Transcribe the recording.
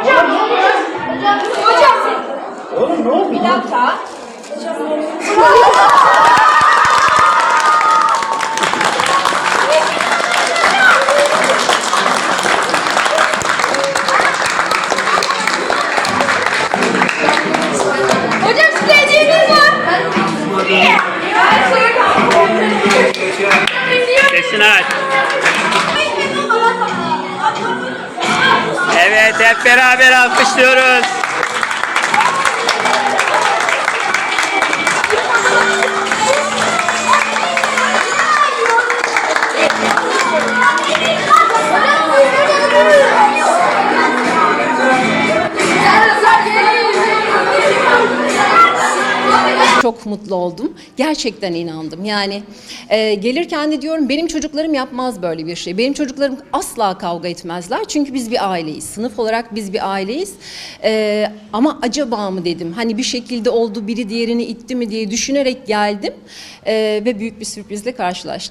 Hocam. Hocam. Hocam. Oğlum ne oldu? Bir dakika. Hocam size hediyemiz var. Sesini aç. Evet hep beraber alkışlıyoruz. Çok mutlu oldum. Gerçekten inandım. Yani e, gelirken de diyorum benim çocuklarım yapmaz böyle bir şey. Benim çocuklarım asla kavga etmezler. Çünkü biz bir aileyiz. Sınıf olarak biz bir aileyiz. E, ama acaba mı dedim. Hani bir şekilde oldu biri diğerini itti mi diye düşünerek geldim. E, ve büyük bir sürprizle karşılaştım.